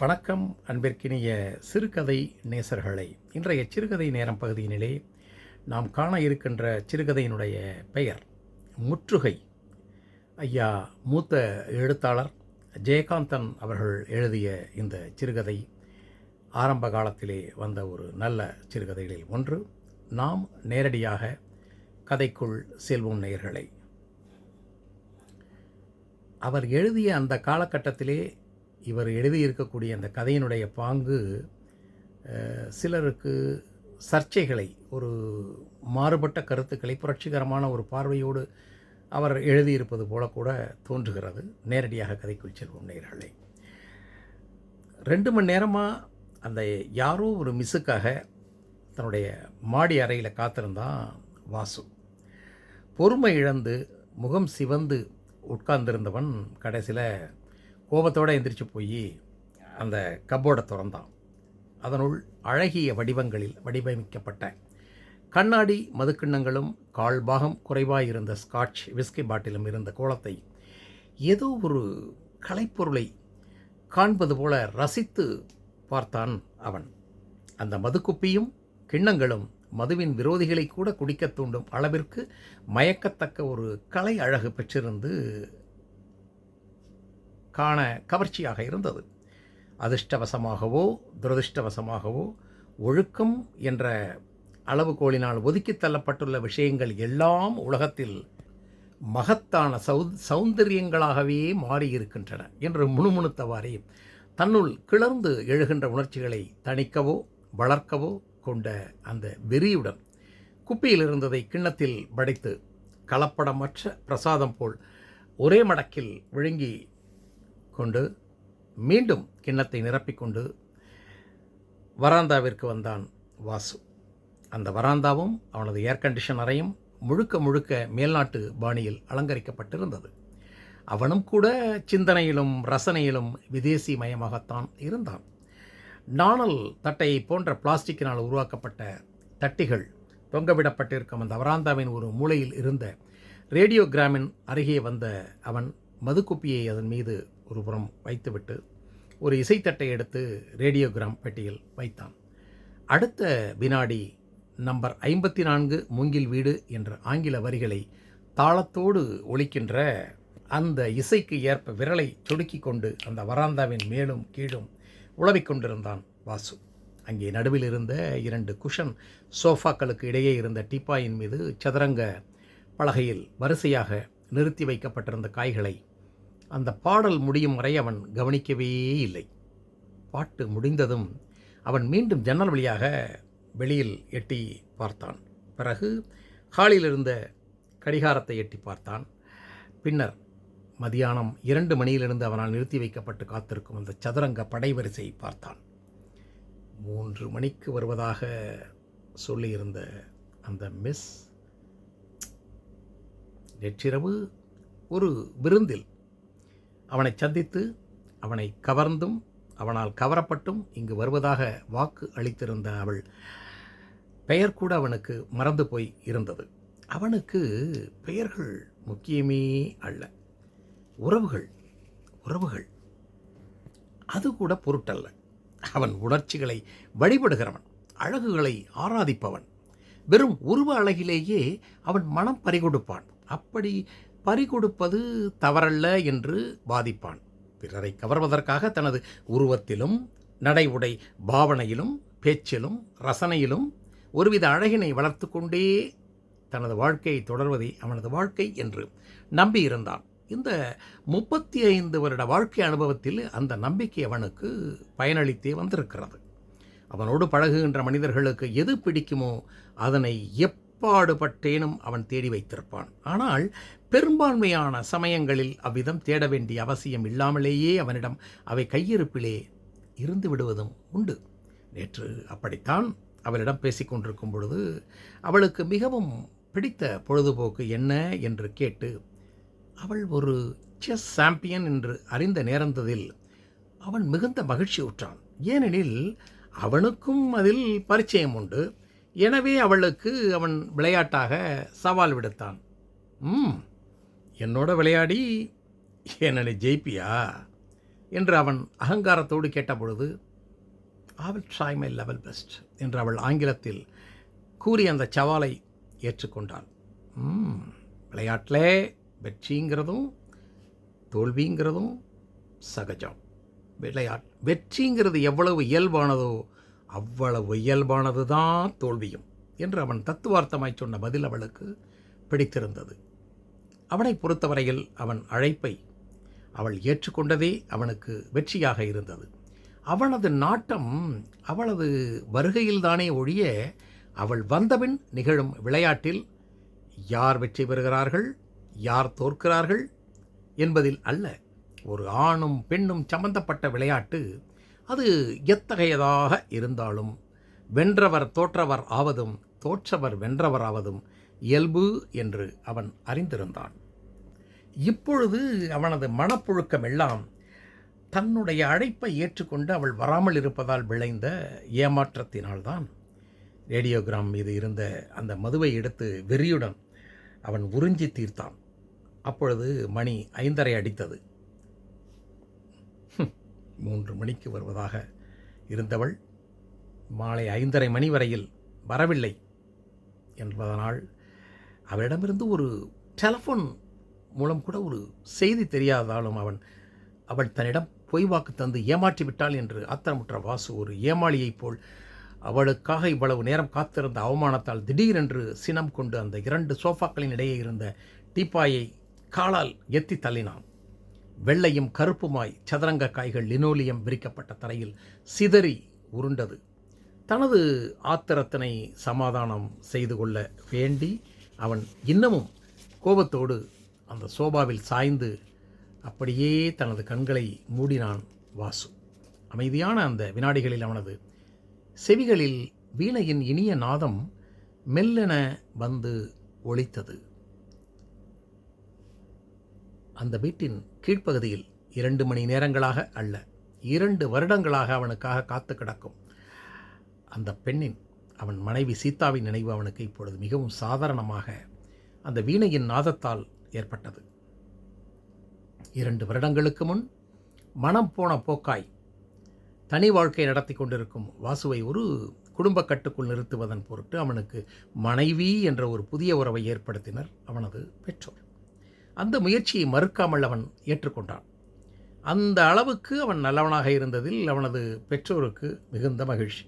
வணக்கம் அன்பிற்கினிய சிறுகதை நேசர்களை. இன்றைய சிறுகதை நேரம் பகுதியினிலே நாம் காண இருக்கின்ற சிறுகதையினுடைய பெயர் முற்றுகை. ஐயா மூத்த எழுத்தாளர் ஜெயகாந்தன் அவர்கள் எழுதிய இந்த சிறுகதை ஆரம்ப காலத்திலே வந்த ஒரு நல்ல சிறுகதைகளில் ஒன்று. நாம் நேரடியாக கதைக்குள் செல்வோம் நேயர்களை. அவர் எழுதிய அந்த காலகட்டத்திலே இவர் எழுதியிருக்கக்கூடிய அந்த கதையினுடைய பாங்கு சிலருக்கு சர்ச்சைகளை ஒரு மாறுபட்ட கருத்துக்களை புரட்சிகரமான ஒரு பார்வையோடு அவர் எழுதியிருப்பது போல கூட தோன்றுகிறது. நேரடியாக கதைக்குள் செல்வோம் நேர்களை ரெண்டு மணி நேரமாக அந்த யாரோ ஒரு மிஸ்ஸுக்காக தன்னுடைய மாடி அறையில் காத்திருந்தான் வாசு. பொறுமை இழந்து முகம் சிவந்து உட்கார்ந்திருந்தவன் கடைசியில் கோபத்தோடு எந்திரிச்சு போய் அந்த கப்போர்டை திறந்தான். அதனுள் அழகிய வடிவங்களில் வடிவமைக்கப்பட்ட கண்ணாடி மதுக்கிண்ணங்களும் கால் பாகம் குறைவாயிருந்த ஸ்காட்ச் விஸ்கி பாட்டிலும் இருந்த கோலத்தை ஏதோ ஒரு கலைப்பொருளை காண்பது போல ரசித்து பார்த்தான் அவன். அந்த மதுக்குப்பியும் கிண்ணங்களும் மதுவின் விரோதிகளை கூட குடிக்கத் தூண்டும் அளவிற்கு மயக்கத்தக்க ஒரு கலை அழகு பெற்றிருந்து காண கவர்ச்சியாக இருந்தது. அதிர்ஷ்டவசமாகவோ துரதிர்ஷ்டவசமாகவோ ஒழுக்கம் என்ற அளவுகோலினால் ஒதுக்கித் தள்ளப்பட்டுள்ள விஷயங்கள் எல்லாம் உலகத்தில் மகத்தான சௌ சௌந்தரியங்களாகவே மாறியிருக்கின்றன என்று முணுமுணுத்தவாறே தன்னுள் கிளர்ந்து எழுகின்ற உணர்ச்சிகளை தணிக்கவோ வளர்க்கவோ கொண்ட அந்த வெறியுடன் குப்பியில் இருந்ததை கிண்ணத்தில் படைத்து கலப்படமற்ற பிரசாதம் போல் ஒரே மடக்கில் விழுங்கி கொண்டு மீண்டும் கிண்ணத்தை நிரப்பிக்கொண்டு வராந்தாவிற்கு வந்தான் வாசு. அந்த வராந்தாவும் அவனது ஏர் கண்டிஷன் அறையும் முழுக்க முழுக்க மேல்நாட்டு பாணியில் அலங்கரிக்கப்பட்டிருந்தது. அவனும் கூட சிந்தனையிலும் ரசனையிலும் விதேசி மயமாகத்தான் இருந்தான். நாணல் தட்டையை போன்ற பிளாஸ்டிக்கினால் உருவாக்கப்பட்ட தட்டிகள் தொங்கவிடப்பட்டிருக்கும் அந்த வராந்தாவின் ஒரு மூலையில் இருந்த ரேடியோகிராமின் அருகே வந்த அவன் மதுக்குப்பியை அதன் மீது ஒரு புறம் வைத்துவிட்டு ஒரு இசைத்தட்டை எடுத்து ரேடியோகிராம் பெட்டியில் வைத்தான். அடுத்த வினாடி நம்பர் ஐம்பத்தி நான்கு மூங்கில் வீடு என்ற ஆங்கில வரிகளை தாளத்தோடு ஒழிக்கின்ற அந்த இசைக்கு ஏற்ப விரலை சொடுக்கி கொண்டு அந்த வராந்தாவின் மேலும் கீழும் உழவிக் கொண்டிருந்தான் வாசு. அங்கே நடுவில் இருந்த இரண்டு குஷன் சோஃபாக்களுக்கு இடையே இருந்த டீப்பாயின் மீது சதுரங்க பலகையில் வரிசையாக நிறுத்தி வைக்கப்பட்டிருந்த காய்களை அந்த பாடல் முடியும் வரை அவன் கவனிக்கவே இல்லை. பாட்டு முடிந்ததும் அவன் மீண்டும் ஜன்னல் வழியாக வெளியில் எட்டி பார்த்தான். பிறகு ஹாலில் இருந்த கடிகாரத்தை எட்டி பார்த்தான். பின்னர் மதியானம் இரண்டு மணியிலிருந்து அவனால் நிறுத்தி வைக்கப்பட்டு காத்திருக்கும் அந்த சதுரங்க படைவரிசை பார்த்தான். மூன்று மணிக்கு வருவதாக சொல்லியிருந்த அந்த மிஸ் நேற்றிரவு ஒரு விருந்தில் அவனை சந்தித்து அவனை கவர்ந்தும் அவனால் கவரப்பட்டும் இங்கு வருவதாக வாக்கு அளித்திருந்த அவள் பெயர் கூட அவனுக்கு மறந்து போய் இருந்தது. அவனுக்கு பெயர்கள் முக்கியமே அல்ல. உறவுகள் உறவுகள். அது கூட பொருட்டல்ல. அவன் உணர்ச்சிகளை வழிபடுகிறவன் அழகுகளை ஆராதிப்பவன். வெறும் உருவ அழகிலேயே அவன் மனம் பறிகொடுப்பான். அப்படி பறிகொடுப்பது தவறல்ல என்று வாதிப்பான். பிறரை கவர்வதற்காக தனது உருவத்திலும் நடை உடை பாவனையிலும் பேச்சிலும் ரசனையிலும் ஒருவித அழகினை வளர்த்து கொண்டே தனது வாழ்க்கையை தொடர்வதை அவனது வாழ்க்கை என்று நம்பியிருந்தான். இந்த முப்பத்தி ஐந்து வருட வாழ்க்கை அனுபவத்தில் அந்த நம்பிக்கை அவனுக்கு பயனளித்தே வந்திருக்கிறது. அவனோடு பழகுகின்ற மனிதர்களுக்கு எது பிடிக்குமோ அதனை எப் எப்பாடுபட்டேனும் அவன் தேடி வைத்திருப்பான். ஆனால் பெரும்பான்மையான சமயங்களில் அவ்விதம் தேட வேண்டிய அவசியம் இல்லாமலேயே அவனிடம் அவை கையிருப்பிலே இருந்து விடுவதும் உண்டு. நேற்று அப்படித்தான் அவளிடம் பேசிக்கொண்டிருக்கும் பொழுது அவளுக்கு மிகவும் பிடித்த பொழுதுபோக்கு என்ன என்று கேட்டு அவள் ஒரு செஸ் சாம்பியன் என்று அறிந்த நேர்ந்ததில் அவன் மிகுந்த மகிழ்ச்சி உற்றான் ஏனெனில் அவனுக்கும் அதில் பரிச்சயம் உண்டு. எனவே அவளுக்கு அவன் விளையாட்டாக சவால் விடுத்தான். ம் என்னோட விளையாடி என்னை ஜெயிப்பியா? என்று அவன் அகங்காரத்தோடு கேட்டபொழுது அவள் will try my level best என்று அவள் ஆங்கிலத்தில் கூறி அந்த சவாலை ஏற்றுக்கொண்டாள். ம், விளையாட்டிலே வெற்றிங்கிறதும் தோல்விங்கிறதும் சகஜம். விளையாட் வெற்றிங்கிறது எவ்வளவு இயல்பானதோ அவ்வளவு இயல்பானது தான் தோல்வியும் என்று அவன் தத்துவார்த்தமாய் சொன்ன பதில் அவளுக்கு பிடித்திருந்தது. அவனை பொறுத்தவரையில் அவன் அழைப்பை அவள் ஏற்றுக்கொண்டதே அவனுக்கு வெற்றியாக இருந்தது. அவனது நாட்டம் அவளது வருகையில்தானே ஒழிய அவள் வந்தபின் நிகழும் விளையாட்டில் யார் வெற்றி பெறுகிறார்கள் யார் தோற்கிறார்கள் என்பதில் அல்ல ஒரு ஆணும் பெண்ணும் சம்பந்தப்பட்ட விளையாட்டு அது எத்தகையதாக இருந்தாலும் வென்றவர் தோற்றவர் ஆவதும் தோற்றவர் வென்றவராவதும் இயல்பு என்று அவன் அறிந்திருந்தான். இப்பொழுது அவனது மனப்புழுக்கம் எல்லாம் தன்னுடைய அழைப்பை ஏற்றுக்கொண்டு அவள் வராமல் இருப்பதால் விளைந்த ஏமாற்றத்தினால்தான் ரேடியோகிராம் மீது இருந்த அந்த மதுவை எடுத்து வெறியுடன் அவன் உறிஞ்சி தீர்த்தான். அப்பொழுது மணி ஐந்தரை அடித்தது. மூன்று மணிக்கு வருவதாக இருந்தவள் மாலை ஐந்தரை மணி வரையில் வரவில்லை என்பதனால் அவளிடமிருந்து ஒரு டெலஃபோன் மூலம் கூட ஒரு செய்தி தெரியாதாலும் அவன் அவள் தன்னிடம் பொய் வாக்கு தந்து ஏமாற்றி விட்டாள் என்று ஆத்திரமுற்ற வாசு ஒரு ஏமாளியைப் போல் அவளுக்காக இவ்வளவு நேரம் காத்திருந்த அவமானத்தால் திடீரென்று சினம் கொண்டு அந்த இரண்டு சோஃபாக்களின் இடையே இருந்த டீப்பாயை காலால் எத்தி தள்ளினான். வெள்ளையும் கருப்புமாய் சதுரங்க காய்கள் லினோலியம் விரிக்கப்பட்ட தரையில் சிதறி உருண்டது. தனது ஆத்திரத்தினை சமாதானம் செய்து கொள்ள வேண்டி அவன் இன்னமும் கோபத்தோடு அந்த சோபாவில் சாய்ந்து அப்படியே தனது கண்களை மூடினான் வாசு. அமைதியான அந்த வினாடிகளில் அவனது செவிகளில் வீணையின் இனிய நாதம் மெல்லென வந்து ஒழித்தது அந்த வீட்டின் கீழ்ப்பகுதியில் இரண்டு மணி நேரங்களாக அல்ல இரண்டு வருடங்களாக அவனுக்காக காத்து கிடக்கும். அந்த பெண்ணின் அவன் மனைவி சீதாவின் நினைவு அவனுக்கு இப்பொழுது மிகவும் சாதாரணமாக அந்த வீணையின் நாதத்தால் ஏற்பட்டது. இரண்டு வருடங்களுக்கு முன் மனம் போன போக்காய் தனி வாழ்க்கை நடத்தி கொண்டிருக்கும் வாசுவை ஒரு குடும்ப கட்டுக்குள் நிறுத்துவதன் பொருட்டு அவனுக்கு மனைவி என்ற ஒரு புதிய உறவை ஏற்படுத்தினர் அவனது பெற்றோர். அந்த முயற்சியை மறுக்காமல் அவன் ஏற்றுக்கொண்டான். அந்த அளவுக்கு அவன் நல்லவனாக இருந்ததில் அவனது பெற்றோருக்கு மிகுந்த மகிழ்ச்சி.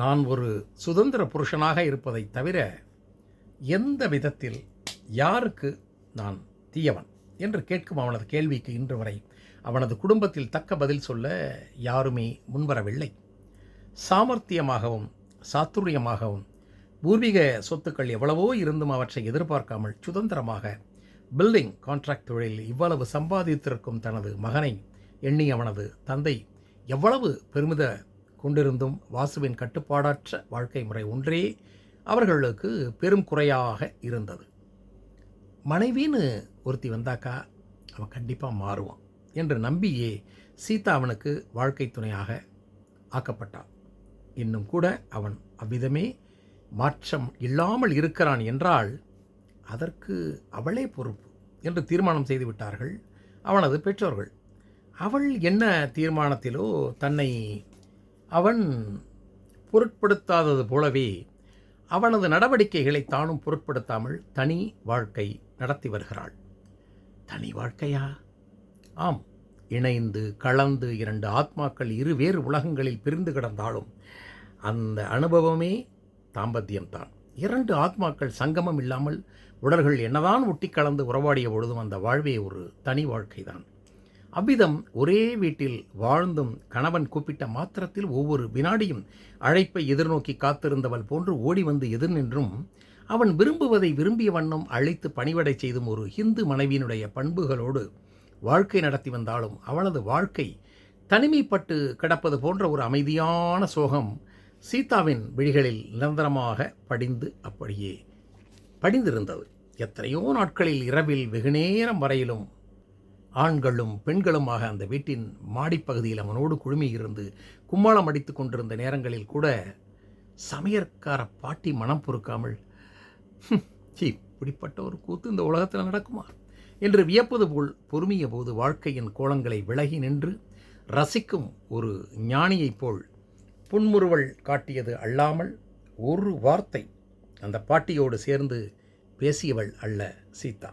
நான் ஒரு சுதந்திர புருஷனாக இருப்பதை தவிர எந்த விதத்தில் யாருக்கு நான் தீயவன் என்று கேட்கும் அவனது கேள்விக்கு இன்று வரை அவனது குடும்பத்தில் தக்க பதில் சொல்ல யாருமே முன்வரவில்லை. சாமர்த்தியமாகவும் சாத்துரியமாகவும் பூர்வீக சொத்துக்கள் எவ்வளவோ இருந்தும் அவற்றை எதிர்பார்க்காமல் சுதந்திரமாக பில்டிங் கான்ட்ராக்ட் தொழிலில் இவ்வளவு சம்பாதித்திருக்கும் தனது மகனை எண்ணி அவனது தந்தை எவ்வளவு பெருமித கொண்டிருந்தும் வாசுவின் கட்டுப்பாடற்ற வாழ்க்கை முறை ஒன்றே அவர்களுக்கு பெரும் குறையாக இருந்தது. மனைவின்னு ஒருத்தி வந்தாக்கா அவன் கண்டிப்பாக மாறுவான் என்று நம்பியே சீதா அவனுக்கு வாழ்க்கை துணையாக ஆக்கப்பட்டான் இன்னும் கூட அவன் அவ்விதமே மாற்றம் இல்லாமல் இருக்கிறான் என்றால் அதற்கு அவளே பொறுப்பு என்று தீர்மானம் செய்து விட்டார்கள் அவனது பெற்றோர்கள். அவள் என்ன தீர்மானத்திலோ தன்னை அவன் பொருட்படுத்தாதது போலவே அவனது நடவடிக்கைகளை தானும் பொருட்படுத்தாமல் தனி வாழ்க்கை நடத்தி வருகிறாள். தனி வாழ்க்கையா? ஆம். இணைந்து கலந்து இரண்டு ஆத்மாக்கள் இருவேறு உலகங்களில் பிரிந்து கிடந்தாலும் அந்த அனுபவமே தாம்பத்தியம்தான். இரண்டு ஆத்மாக்கள் சங்கமம் இல்லாமல் உடல்கள் என்னதான் ஒட்டி கலந்து உறவாடிய பொழுதும் அந்த வாழ்வே ஒரு தனி வாழ்க்கைதான். அவ்விதம் ஒரே வீட்டில் வாழ்ந்தும் கணவன் கூப்பிட்ட மாத்திரத்தில் ஒவ்வொரு வினாடியும் அழைப்பை எதிர்நோக்கி காத்திருந்தவள் போன்று ஓடி வந்து எதிர் நின்றும் அவன் விரும்புவதை விரும்பிய வண்ணம் அழைத்து பணிவடை செய்தும் ஒரு ஹிந்து மனைவியினுடைய பண்புகளோடு வாழ்க்கை நடத்தி வந்தாலும் அவளது வாழ்க்கை தனிமைப்பட்டு கிடப்பது போன்ற ஒரு அமைதியான சோகம் சீதாவின் விழிகளில் நிரந்தரமாக படிந்து அப்படியே படிந்திருந்தது. எத்தனையோ நாட்களில் இரவில் வெகுநேரம் வரையிலும் ஆண்களும் பெண்களுமாக அந்த வீட்டின் மாடிப்பகுதியில் அவனோடு குழுமியிருந்து கும்மாளம் அடித்து கொண்டிருந்த நேரங்களில் கூட சமையற்கார பாட்டி மனம் பொறுக்காமல் இப்படிப்பட்ட ஒரு கூத்து இந்த உலகத்தில் நடக்குமா? என்று வியப்பது போல் பொறுமிய போது வாழ்க்கையின் கோலங்களை விலகி நின்று ரசிக்கும் ஒரு ஞானியைப் போல் புன்முறுவல் காட்டியது அல்லாமல் ஒரு வார்த்தை அந்த பாட்டியோடு சேர்ந்து பேசியவள் அல்ல சீதா.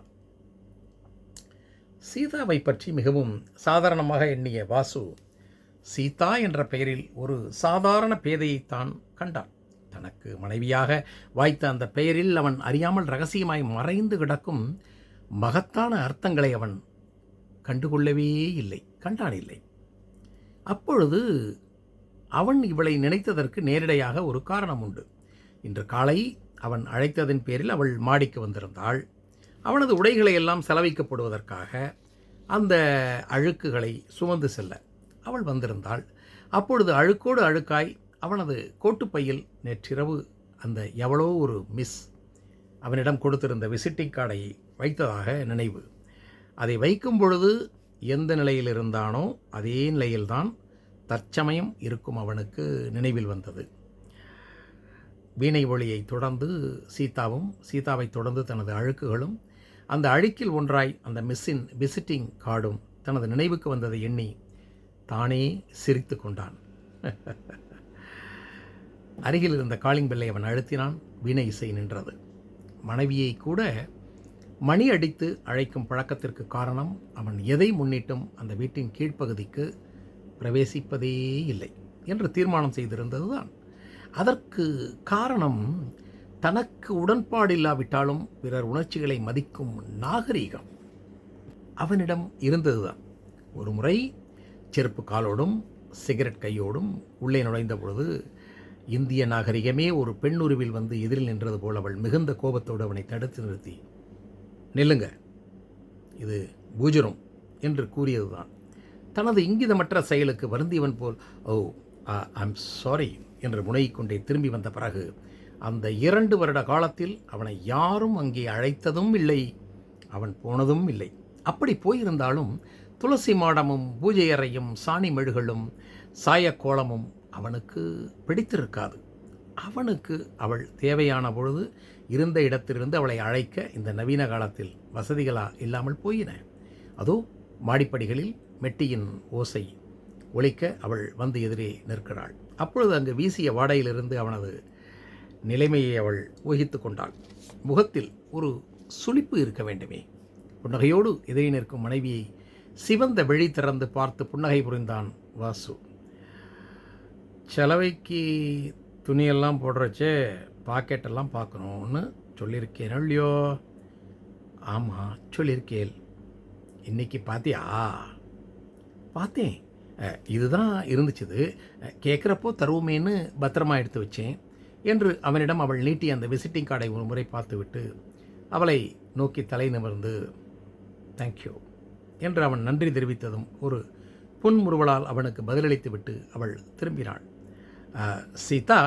சீதாவை பற்றி மிகவும் சாதாரணமாக எண்ணிய வாசு சீதா என்ற பெயரில் ஒரு சாதாரண பேதையைத்தான் கண்டான். தனக்கு மனைவியாக வாய்த்த அந்த பெயரில் அவன் அறியாமல் ரகசியமாய் மறைந்து கிடக்கும் மகத்தான அர்த்தங்களை அவன் கண்டுகொள்ளவே இல்லை கண்டான் இல்லை. அப்பொழுது அவன் இவளை நினைத்ததற்கு நேரடியாக ஒரு காரணம் உண்டு. இன்று காலை அவன் அழைத்ததின் பேரில் அவள் மாடிக்கு வந்திருந்தாள். அவனது உடைகளை எல்லாம் செலவிக்கப்படுவதற்காக அந்த அழுக்குகளை சுமந்து செல்ல அவள் வந்திருந்தாள். அப்பொழுது அழுக்கோடு அழுக்காய் அவனது கோட்டுப்பையில் நேற்றிரவு அந்த எவ்வளோ ஒரு மிஸ் அவனிடம் கொடுத்திருந்த விசிட்டிங் கார்டை வைத்ததாக நினைவு. அதை வைக்கும் பொழுது எந்த நிலையில் இருந்தானோ அதே நிலையில்தான் தற்சமயம் இருக்கும் அவனுக்கு நினைவில் வந்தது. வீணை ஒளியை தொடர்ந்து சீதாவும் சீதாவை தொடர்ந்து தனது அழுக்குகளும் அந்த அழுக்கில் ஒன்றாய் அந்த மிஸ்ஸின் விசிட்டிங் கார்டும் தனது நினைவுக்கு வந்ததை எண்ணி தானே சிரித்து கொண்டான். அருகில் இருந்த காலிங் பெல்லை அவன் அழுத்தினான். வீணை இசை நின்றது. மனைவியை கூட மணி அடித்து அழைக்கும் பழக்கத்திற்கு காரணம் அவன் எதை முன்னிட்டும் அந்த வீட்டின் கீழ்ப்பகுதிக்கு பிரவேசிப்பதே இல்லை என்று தீர்மானம் செய்திருந்ததுதான். அதற்கு காரணம் தனக்கு உடன்பாடு இல்லாவிட்டாலும் பிறர் உணர்ச்சிகளை மதிக்கும் நாகரீகம். அவனிடம் இருந்ததுதான். ஒரு முறை செருப்பு காலோடும் சிகரெட் கையோடும் உள்ளே நுழைந்த பொழுது இந்திய நாகரிகமே ஒரு பெண்ணுருவில் வந்து எதிரில் நின்றது போல் அவள் மிகுந்த கோபத்தோடு அவனை தடுத்து நிறுத்தி நில்லுங்க இது பூஜரம் என்று கூறியதுதான். தனது இங்கிதமற்ற செயலுக்கு வருந்தியவன் போல் ஓ ஐ ஐம் சாரி. என்று முனையிக்கொண்டே திரும்பி வந்த பிறகு அந்த இரண்டு வருட காலத்தில் அவனை யாரும் அங்கே அழைத்ததும் இல்லை அவன் போனதும் இல்லை. அப்படி போயிருந்தாலும் துளசி மாடமும் பூஜை அறையும் சாணி மெழுகளும் சாயக்கோலமும் அவனுக்கு பிடித்திருக்காது. அவனுக்கு அவள் தேவையான பொழுது இருந்த இடத்திலிருந்து அவளை அழைக்க இந்த நவீன காலத்தில் வசதிகளா இல்லாமல் போயின. அதோ மாடிப்படிகளில் மெட்டியின் ஓசை ஒழிக்க அவள் வந்து எதிரே நிற்கிறாள். அப்பொழுது அங்கு வீசிய வாடையிலிருந்து அவனது நிலைமையை அவள் ஊகித்து கொண்டாள். முகத்தில் ஒரு சுளிப்பு இருக்க வேண்டுமே. புன்னகையோடு எதிரே நிற்கும் மனைவியை சிவந்த வெளி திறந்து பார்த்து புன்னகை புரிந்தான் வாசு. செலவைக்கு துணியெல்லாம் போடுறச்சே பாக்கெட்டெல்லாம் பார்க்கணும்னு சொல்லியிருக்கேன் இல்லையோ? ஆமாம் சொல்லியிருக்கேள். இன்னைக்கு பார்த்தியா பார்த்தேன். இதுதான் இருந்துச்சுது. கேட்குறப்போ தருவோமேன்னு பத்திரமா எடுத்து வச்சேன் என்று அவனிடம் அவள் நீட்டி அந்த விசிட்டிங் கார்டை ஒரு முறை பார்த்துவிட்டு அவளை நோக்கி தலை நிமிர்ந்து தேங்க்யூ என்று அவன் நன்றி தெரிவித்ததும் ஒரு புன்முறுவலால் அவனுக்கு பதிலளித்து விட்டு அவள் திரும்பினாள். சீதா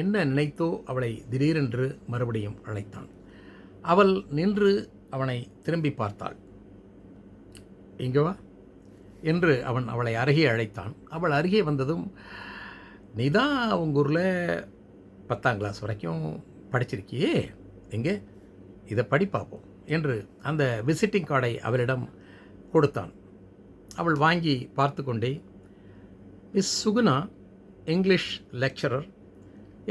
என்ன நினைத்தோ அவளை திடீரென்று மறுபடியும் அழைத்தான். அவள் நின்று அவனை திரும்பி பார்த்தாள். இங்கே வா. என்று அவன் அவளை அருகே அழைத்தான். அவள் அருகே வந்ததும் நீ தான் அவங்க ஊரில் பத்தாம் கிளாஸ் வரைக்கும் படிச்சிருக்கியே? எங்கே? இதை படிப்பாப்போம் என்று அந்த விசிட்டிங் கார்டை அவளிடம் கொடுத்தான். அவள் வாங்கி பார்த்து கொண்டே மிஸ் சுகுணா இங்கிலீஷ் லெக்சரர்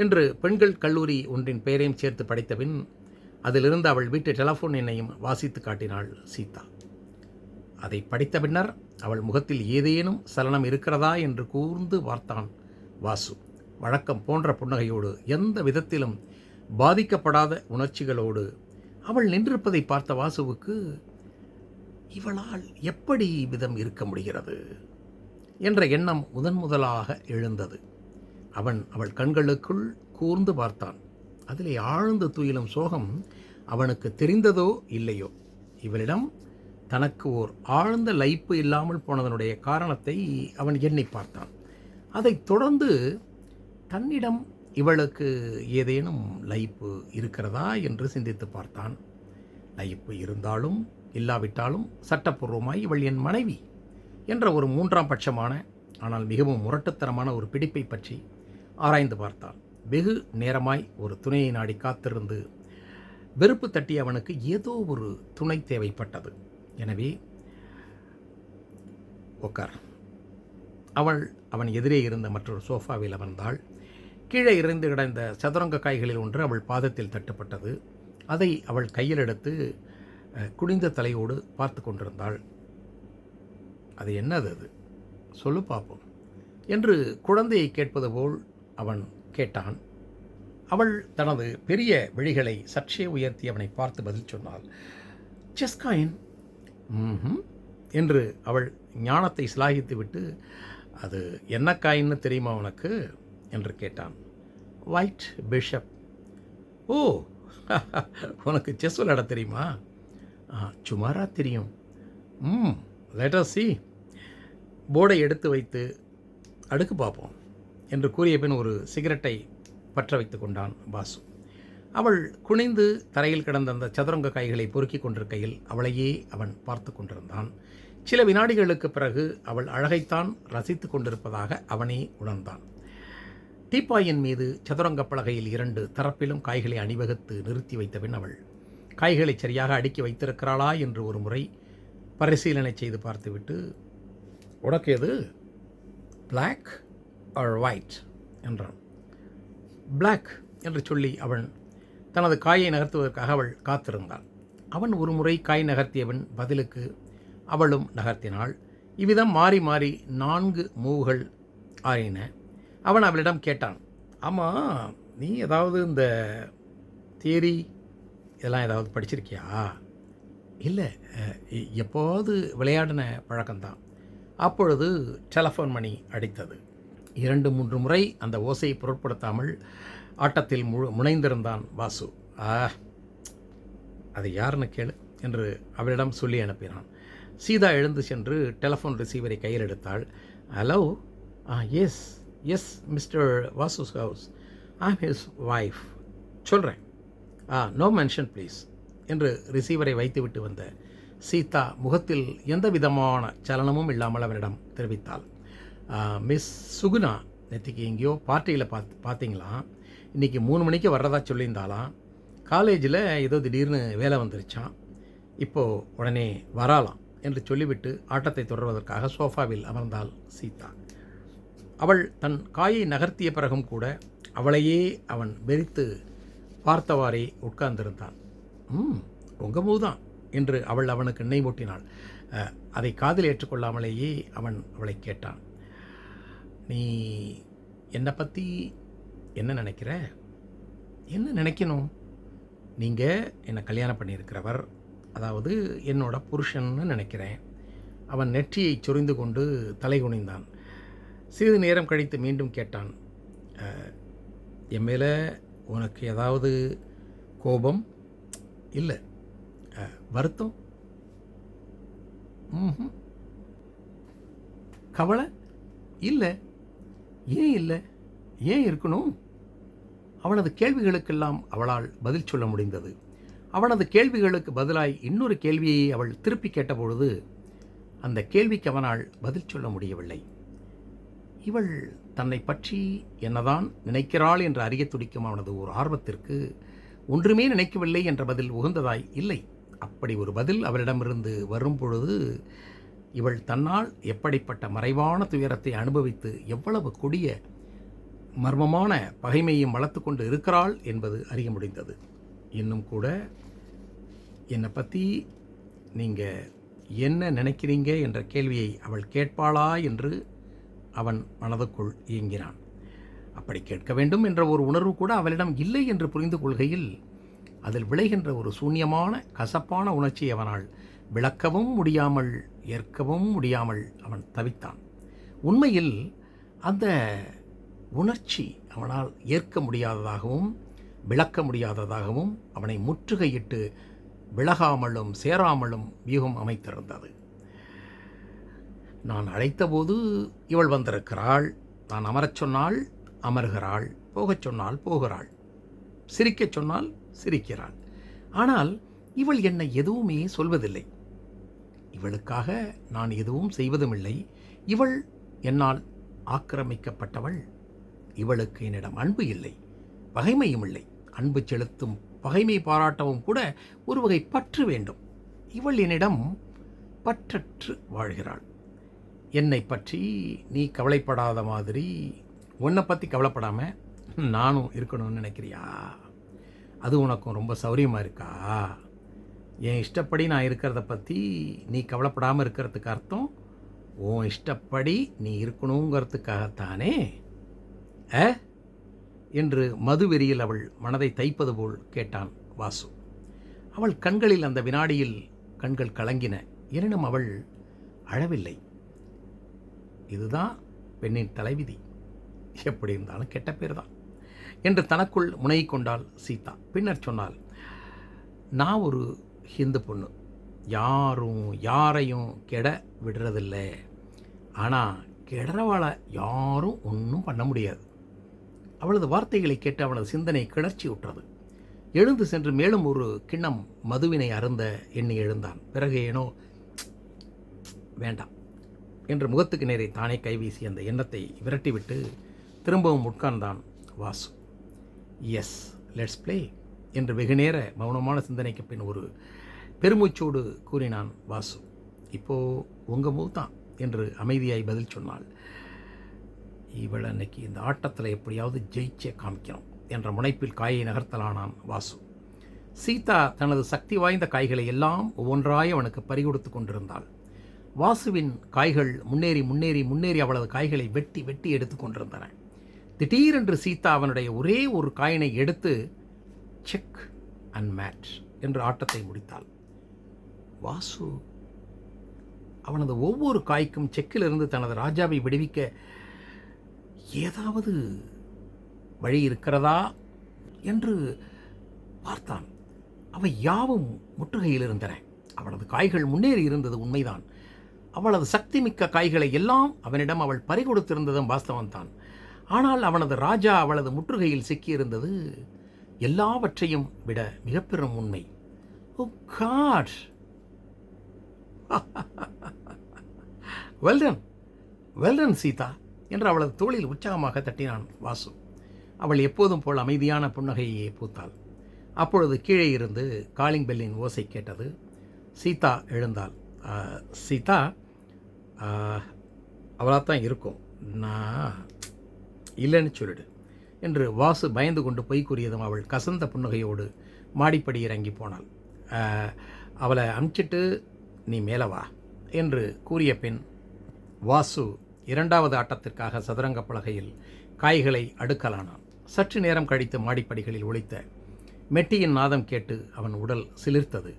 என்று பெண்கள் கல்லூரி ஒன்றின் பெயரையும் சேர்த்து படித்தபின் அதிலிருந்து அவள் வீட்டு டெலஃபோன் எண்ணையும் வாசித்து காட்டினாள் சீதா. அதை படித்த பின்னர் அவள் முகத்தில் ஏதேனும் சலனம் இருக்கிறதா என்று கூர்ந்து பார்த்தான். வாசு வழக்கம் போன்ற புன்னகையோடு எந்த விதத்திலும் பாதிக்கப்படாத உணர்ச்சிகளோடு. அவள் நின்றிருப்பதை பார்த்த வாசுவுக்கு இவளால் எப்படி விதம் இருக்க முடிகிறது? என்ற எண்ணம் முதன் முதலாக எழுந்தது. அவன் அவள் கண்களுக்குள் கூர்ந்து பார்த்தான். அதிலே ஆழ்ந்து துயிலும் சோகம் அவனுக்கு தெரிந்ததோ இல்லையோ? இவளிடம் தனக்கு ஓர் ஆழ்ந்த லைப்பு இல்லாமல் போனதனுடைய காரணத்தை அவன் எண்ணி பார்த்தான். அதைத் தொடர்ந்து தன்னிடம் இவளுக்கு ஏதேனும் லைப்பு இருக்கிறதா என்று சிந்தித்து பார்த்தான். லைப்பு இருந்தாலும் இல்லாவிட்டாலும் சட்டப்பூர்வமாய் இவள் என் மனைவி என்ற ஒரு மூன்றாம் பட்சமான ஆனால் மிகவும் முரட்டுத்தனமான ஒரு பிடிப்பை பற்றி ஆராய்ந்து பார்த்தான் வெகு நேரமாய் ஒரு துணையை நாடி காத்திருந்து வெறுப்பு தட்டி அவனுக்கு ஏதோ ஒரு துணை தேவைப்பட்டது. எனவே உட்கார் அவள் அவன் எதிரே இருந்த மற்றொரு சோஃபாவில் அமர்ந்தாள். கீழே இருந்து கிடந்த சதுரங்க காய்களில் ஒன்று அவள் பாதத்தில் தட்டுப்பட்டது. அதை அவள் கையில் எடுத்து குனிந்த தலையோடு பார்த்து கொண்டிருந்தாள். அது என்னது அது? சொல்லு பார்ப்போம் என்று குழந்தையை கேட்பது போல் அவன் கேட்டான். அவள் தனது பெரிய விழிகளை சற்றே உயர்த்தி அவனை பார்த்து பதில் சொன்னாள். செஸ்காயின் என்று அவள் ஞானத்தை சிலாகித்து விட்டு அது என்ன காயின்னு தெரியுமா உனக்கு? என்று கேட்டான். ஒயிட் பிஷப் ஓ உனக்கு செஸ் விளையாட தெரியுமா? சுமாராக தெரியும். ம் லெட்டர் சி போர்டை எடுத்து வைத்து அடுக்கு பார்ப்போம் என்று கூறிய பின் ஒரு சிகரெட்டை பற்ற வைத்து கொண்டான் பாசு அவள் குனிந்து தரையில் கிடந்த அந்த சதுரங்க காய்களை பொறுக்கிக் கொண்டிருக்கையில் அவளையே அவன் பார்த்து கொண்டிருந்தான். சில வினாடிகளுக்கு பிறகு அவள் அழகைத்தான் ரசித்து கொண்டிருப்பதாக அவனே உணர்ந்தான். டீப்பாயின் மீது சதுரங்கப் பலகையில் இரண்டு தரப்பிலும் காய்களை அணிவகுத்து நிறுத்தி வைத்தபின் அவள் காய்களை சரியாக அடுக்கி வைத்திருக்கிறாளா? என்று ஒரு முறை பரிசீலனை செய்து பார்த்துவிட்டு உனக்கு எது? பிளாக் ஆர் ஒயிட் என்றான். பிளாக் என்று சொல்லி அவன் தனது காயை நகர்த்துவதற்காக அவள் காத்திருந்தாள். அவன் ஒரு முறை காய் நகர்த்தியவன் பதிலுக்கு அவளும் நகர்த்தினாள். இவ்விதம் மாறி மாறி நான்கு மூவுகள் ஆறின அவன் அவளிடம் கேட்டான் ஆமாம் நீ ஏதாவது இந்த தியரி இதெல்லாம் ஏதாவது படிச்சிருக்கியா? இல்லை எ- எப்போது விளையாடின பழக்கம்தான். அப்பொழுது டெலஃபோன் மணி அடித்தது. இரண்டு மூன்று முறை அந்த ஓசையை பொருட்படுத்தாமல் ஆட்டத்தில் முழு முனைந்திருந்தான் வாசு. ஆ அது யாருன்னு கேளு என்று அவளிடம் சொல்லி அனுப்பினான். சீதா எழுந்து சென்று டெலஃபோன் ரிசீவரை கையில் எடுத்தாள் hello ah yes yes mister Vasu's house am his wife சொல்கிறேன் ஆ நோ மென்ஷன் ப்ளீஸ் என்று ரிசீவரை வைத்துவிட்டு வந்த சீதா முகத்தில் எந்த விதமான சலனமும் இல்லாமல் அவரிடம் தெரிவித்தாள். மிஸ் சுகுணா. நேற்றுக்கு எங்கேயோ பார்ட்டியில் பார்த்து பார்த்தீங்களா? இன்றைக்கி மூணு மணிக்கு வர்றதா சொல்லியிருந்தாலாம். காலேஜில் ஏதோ திடீர்னு வேலை வந்துருச்சான் இப்போது உடனே வராலாம் என்று சொல்லிவிட்டு ஆட்டத்தை தொடர்வதற்காக சோஃபாவில் அமர்ந்தாள் சீதா. அவள் தன் காயை நகர்த்திய பிறகும் கூட அவளையே அவன் வெறித்து பார்த்தவாறே உட்கார்ந்திருந்தான். ம் உங்கள் மூதான் என்று அவள் அவனுக்கு நினைவூட்டினாள். அதை காதில் ஏற்றுக்கொள்ளாமலேயே அவன் அவளை கேட்டான். நீ என்னை பற்றி என்ன நினைக்கிற? என்ன நினைக்கணும்? நீங்கள் என்னை கல்யாணம் பண்ணியிருக்கிறவர் அதாவது என்னோட புருஷன்னு நினைக்கிறேன். அவன் நெற்றியை சொரிந்து கொண்டு தலை குனிந்தான். சிறிது நேரம் கழித்து மீண்டும் கேட்டான் என் மேலே உனக்கு ஏதாவது கோபம்? இல்லை. வருத்தம்? ம்ஹும். கவலை? இல்லை. ஏன் இல்லை? ஏன் இருக்கணும்? அவனது கேள்விகளுக்கெல்லாம் அவளால் பதில் சொல்ல முடிந்தது. அவனது கேள்விகளுக்கு பதிலாய் இன்னொரு கேள்வியை அவள் திருப்பி கேட்டபொழுது அந்த கேள்விக்கு அவனால் பதில் சொல்ல முடியவில்லை. இவள் தன்னை பற்றி என்னதான் நினைக்கிறாள் என்று அறிய துடிக்கும் அவனது ஒரு ஆர்வத்திற்கு ஒன்றுமே நினைக்கவில்லை என்ற பதில் உகந்ததாய் இல்லை. அப்படி ஒரு பதில் அவரிடமிருந்து வரும் பொழுது இவள் தன்னால் எப்படிப்பட்ட மறைவான துயரத்தை அனுபவித்து எவ்வளவு கொடிய மர்மமான பகைமையும் வளர்த்து கொண்டு இருக்கிறாள் என்பது அறிய முடிந்தது. இன்னும் கூட என்னை பற்றி நீங்கள் என்ன நினைக்கிறீங்க என்ற கேள்வியை அவள் கேட்பாளா என்று அவன் மனதுக்குள் இயங்கினான் அப்படி கேட்க வேண்டும் என்ற ஒரு உணர்வு கூட அவளிடம் இல்லை என்று புரிந்து கொள்கையில் அதில் விளைகின்ற ஒரு சூன்யமான கசப்பான உணர்ச்சி அவனால் விளக்கவும் முடியாமல் ஏற்கவும் முடியாமல் அவன் தவித்தான். உண்மையில் அந்த உணர்ச்சி அவனால் ஏற்க முடியாததாகவும் விளக்க முடியாததாகவும் அவனை முற்றுகையிட்டு விலகாமலும் சேராமலும் வியூகம் அமைத்திருந்தது. நான் அழைத்தபோது இவள் வந்திருக்கிறாள். நான் அமரச் சொன்னால் அமர்கிறாள் போகச் சொன்னால் போகிறாள் சிரிக்கச் சொன்னால் சிரிக்கிறாள். ஆனால் இவள் என்னை எதுவுமே சொல்வதில்லை. இவளுக்காக நான் எதுவும் செய்வதுமில்லை. இவள் என்னால் ஆக்கிரமிக்கப்பட்டவள். இவளுக்கு என்னிடம் அன்பு இல்லை பகைமையும் இல்லை. அன்பு செலுத்தும் பகைமை பாராட்டவும் கூட ஒரு வகை பற்று வேண்டும். இவள் என்னிடம் பற்றற்று வாழ்கிறாள். என்னை பற்றி நீ கவலைப்படாத மாதிரி உன்னை பற்றி கவலைப்படாமல் நானும் இருக்கணும்னு நினைக்கிறியா? அது உனக்கும் ரொம்ப சௌரியமாக இருக்கா? என் இஷ்டப்படி நான் இருக்கிறத பற்றி நீ கவலைப்படாமல் இருக்கிறதுக்கு அர்த்தம் உன் இஷ்டப்படி நீ இருக்கணுங்கிறதுக்காகத்தானே அ என்று மதுவெறியில் அவள் மனதை தைப்பது போல் கேட்டான் வாசு. அவள் கண்களில் அந்த வினாடியில் கண்கள் கலங்கின. எனினும் அவள் அழவில்லை. இதுதான் பெண்ணின் தலைவிதி. எப்படி இருந்தாலும் கெட்ட பேர் தான் என்று தனக்குள் முனையை கொண்டாள் சீதா. பின்னர் சொன்னாள் நான் ஒரு ஹிந்து பொண்ணு. யாரும் யாரையும் கெட விடுறதில்லை. ஆனால் கெடுறவளை யாரும் ஒன்றும் பண்ண முடியாது. அவளது வார்த்தைகளை கேட்டு அவளது சிந்தனை கிளர்ச்சியுற்றது. எழுந்து சென்று மேலும் ஒரு கிண்ணம் மதுவினை அருந்த எண்ணி எழுந்தான். பிறகு ஏனோ வேண்டாம் என்று முகத்துக்கு நேரே தானே கைவீசி அந்த எண்ணத்தை விரட்டிவிட்டு திரும்பவும் உட்கார்ந்தான் வாசு. எஸ் லெட்ஸ் ப்ளே என்று வெகுநேர மௌனமான சிந்தனைக்கு பின் ஒரு பெருமூச்சோடு கூறினான் வாசு. இப்போ உங்கள் மூ தான் என்று அமைதியாய் பதில் சொன்னாள். இவள் அன்னைக்கு இந்த ஆட்டத்தில் எப்படியாவது ஜெயிச்சே காமிக்கணும் என்ற முனைப்பில் காயை நகர்த்தலானான் வாசு. சீதா தனது சக்தி வாய்ந்த காய்களை எல்லாம் ஒவ்வொன்றாய் அவனுக்கு பறிகொடுத்து கொண்டிருந்தாள். வாசுவின் காய்கள் முன்னேறி முன்னேறி முன்னேறி அவளது காய்களை வெட்டி வெட்டி எடுத்து கொண்டிருந்தன. திடீரென்று சீதா அவனுடைய ஒரே ஒரு காயினை எடுத்து செக் அண்ட் மேட்ச் என்று ஆட்டத்தை முடித்தாள். வாசு அவனது ஒவ்வொரு காய்க்கும் செக்கிலிருந்து தனது ராஜாவை விடுவிக்க ஏதாவது வழி இருக்கிறதா என்று பார்த்தான். அவை யாவும் முற்றுகையில் இருந்தன அவளது காய்கள் முன்னேறி இருந்தது உண்மைதான். அவளது சக்தி மிக்க காய்களை எல்லாம் அவனிடம் அவள் பறிகொடுத்திருந்ததும் வாஸ்தவன்தான் ஆனால் அவனது ராஜா அவளது முற்றுகையில் சிக்கியிருந்தது எல்லாவற்றையும் விட மிகப்பெரும் உண்மை. ஓ god well done well done Sita. என்று அவளது தோளில் உற்சாகமாக தட்டினான் வாசு. அவள் எப்போதும் போல் அமைதியான புன்னகையை பூத்தாள். அப்பொழுது கீழே இருந்து காலிங் பெல்லின் ஓசை கேட்டது. சீதா எழுந்தாள். சீதா அவளாக தான் இருக்கும். நான் இல்லைன்னு சொல்லிடு என்று வாசு பயந்து கொண்டு பொய் கூறியதும் அவள் கசந்த புன்னகையோடு மாடிப்படி இறங்கி போனாள். அவளை அமுச்சிட்டு நீ மேலே வா என்று கூறிய பின் வாசு இரண்டாவது ஆட்டத்திற்காக சதுரங்க பலகையில் காய்களை அடுக்கலானான். சற்று நேரம் கழித்து மாடிப்படிகளில் ஒழித்த மெட்டியின் நாதம் கேட்டு அவன் உடல் சிலிர்த்தது.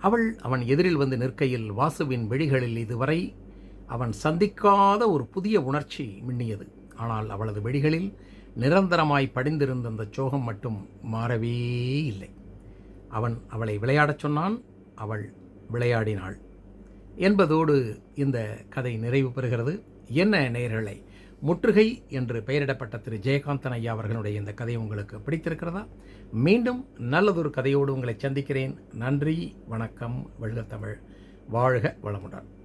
அவள் அவன் எதிரில் வந்து நிற்கையில் வாசுவின் வெடிகளில் இதுவரை அவன் சந்திக்காத ஒரு புதிய உணர்ச்சி மின்னியது. ஆனால் அவளது வெடிகளில் நிரந்தரமாய் படிந்திருந்த அந்த சோகம் மட்டும் மாறவே இல்லை. அவன் அவளை விளையாடச் சொன்னான் அவள் விளையாடினாள். என்பதோடு இந்த கதை நிறைவு பெறுகிறது. என்ன நேர்களை? முற்றுகை என்று பெயரிடப்பட்ட திரு. ஜெயகாந்தன் ஐயா அவர்களுடைய இந்த கதை உங்களுக்கு பிடித்திருக்கிறதா? மீண்டும் நல்லதொரு கதையோடு உங்களை சந்திக்கிறேன். நன்றி வணக்கம் வெல்க தமிழ். வாழ்க வளமுடன்.